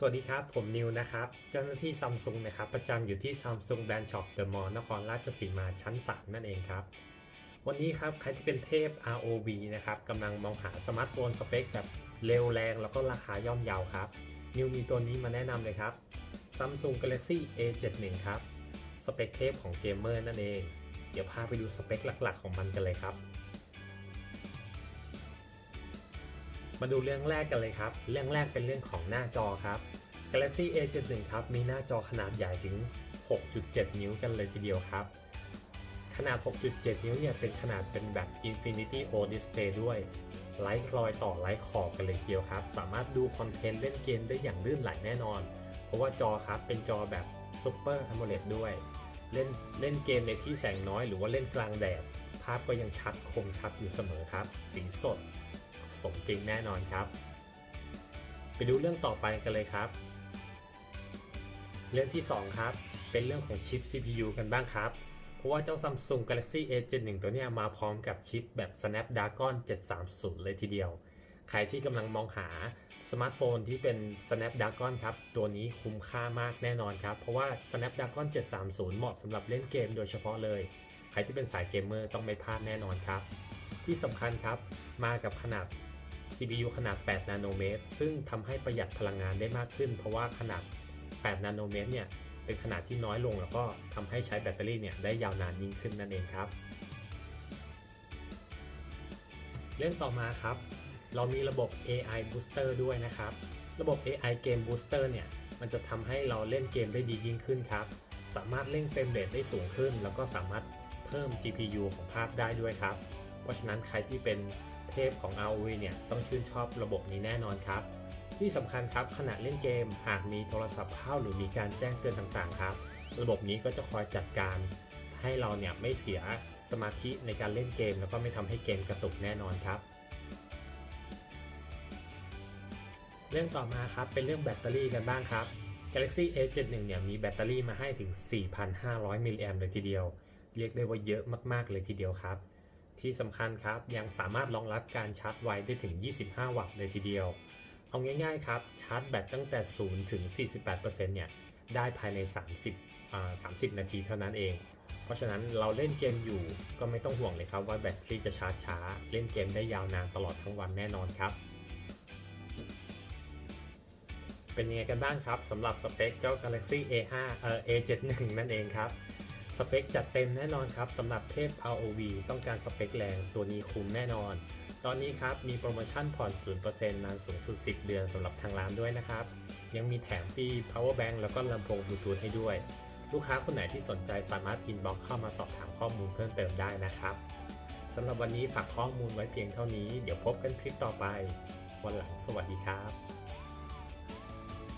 สวัสดีครับ ผมนิวนะครับ เจ้าหน้าที่ซัมซุงนะครับประจำอยู่ที่ซัมซุงแบรนด์ช็อปเดอะมอลล์นครราชสีมาชั้น3นั่นเองครับ วันนี้ครับใครที่เป็นเทพ ROV นะครับกำลังมองหาสมาร์ทโฟนสเปคแบบเร็วแรงแล้วก็ราคาย่อมเยาวครับ นิวมีตัวนี้มาแนะนำเลยครับ Samsung Galaxy A71 ครับ สเปคเทพของเกมเมอร์นั่นเอง เดี๋ยวพาไปดูสเปคหลักๆ ของมันกันเลยครับ มาดูเรื่องแรกกันเลยครับ เรื่องแรกเป็นเรื่องของหน้าจอครับ Galaxy A71 ครับ มีหน้าจอขนาดใหญ่ถึง 6.7 นิ้วกันเลยทีเดียวครับ ขนาด 6.7 นิ้วเนี่ย เป็นขนาดเป็นแบบ Infinity O Display ด้วยไร้รอยต่อไร้ขอบกันเลยทีเดียวครับ สามารถดูคอนเทนต์เล่นเกมได้อย่างลื่นไหลแน่นอน เพราะว่าจอครับเป็นจอแบบ Super AMOLED ด้วย เล่นเล่นเกมในที่แสงน้อยหรือว่าเล่นกลางแดดภาพก็ยังชัดคมชัดอยู่เสมอครับ สีสด สมจริงแน่นอนครับ ไปดูเรื่องต่อไปกันเลยครับ เรื่องที่ 2 ครับ เป็นเรื่องของชิป CPU กันบ้างครับ เพราะว่าเจ้า Samsung Galaxy A71 ตัวนี้มาพร้อมกับชิปแบบ Snapdragon 730 เลยทีเดียว ใครที่กำลังมองหาสมาร์ทโฟนที่เป็น Snapdragon ครับ ตัวนี้คุ้มค่ามากแน่นอนครับ เพราะว่า Snapdragon 730 เหมาะสำหรับเล่นเกมโดยเฉพาะเลย ใครที่เป็นสายเกมเมอร์ต้องไม่พลาดแน่นอนครับ ที่สำคัญครับ มากับขนาด CPU ขนาด 8 นาโนเมตร ซึ่งทำให้ประหยัดพลังงานได้มากขึ้น เพราะว่าขนาด 8 นาโนเมตรเนี่ย เป็นขนาดที่น้อยลงแล้วก็ทำให้ใช้แบตเตอรี่เนี่ยได้ยาวนานยิ่งขึ้นนั่นเองครับ เรื่องต่อมาครับ เรามีระบบ AI Booster ด้วยนะครับ ระบบ AI Game Booster เนี่ย มันจะทำให้เราเล่นเกมได้ดียิ่งขึ้นครับ สามารถเล่นเฟรมเรทได้สูงขึ้น แล้วก็สามารถเพิ่ม GPU ของภาพได้ด้วยครับ เพราะฉะนั้นใครที่เป็น พของ ROV เนี่ยต้องชื่นชอบระบบนี้แน่นอนครับ ที่สำคัญครับขณะเล่นเกม หากมีโทรศัพท์เข้าหรือมีการแจ้งเตือนต่างๆ ครับ ระบบนี้ก็จะคอยจัดการ ให้เราเนี่ยไม่เสียสมาธิในการเล่นเกม แล้วก็ไม่ทำให้เกมกระตุกแน่นอนครับเรื่องต่อมาครับเป็นเรื่องแบตเตอรี่กันบ้างครับ Galaxy A71 เนี่ยมีแบตเตอรี่มาให้ถึง 4,500 มิลลิแอมเลยทีเดียว เรียกได้ว่าเยอะมากๆเลยทีเดียวครับ ที่สำคัญครับยังสามารถรองรับการชาร์จไวได้ถึง 25 วัตต์เลยทีเดียว เอาง่ายๆครับชาร์จแบตตั้งแต่ 0 ถึง 48%เนี่ยได้ภายใน 30อ่า30 นาทีเท่านั้นเอง เพราะฉะนั้นเราเล่นเกมอยู่ก็ไม่ต้องห่วงเลยครับว่าแบตเตอรี่จะชาร์จช้า เล่นเกมได้ยาวนานตลอดทั้งวันแน่นอนครับ เป็นยังไงกันบ้างครับสำหรับสเปคเจ้า Galaxy A5 เอ่อ A71 นั่นเองครับ สเปคจัดเต็มแน่นอนครับสำหรับเทพ ROV ต้องการสเปคแรงตัวนี้คุ้มแน่นอน ตอนนี้ครับมีโปรโมชั่นผ่อน 0%นานสูงสุด 10 เดือนสำหรับทางร้านด้วยนะครับ ยังมีแถมฟรี power bank แล้วก็ลำโพงบลูทูธให้ด้วย ลูกค้าคนไหนที่สนใจสามารถอินบ็อกเข้ามาสอบถามข้อมูลเพิ่มเติมได้นะครับสำหรับวันนี้ฝากข้อมูลไว้เพียงเท่านี้ เดี๋ยวพบกันคลิปต่อไป วันหลังสวัสดีครับ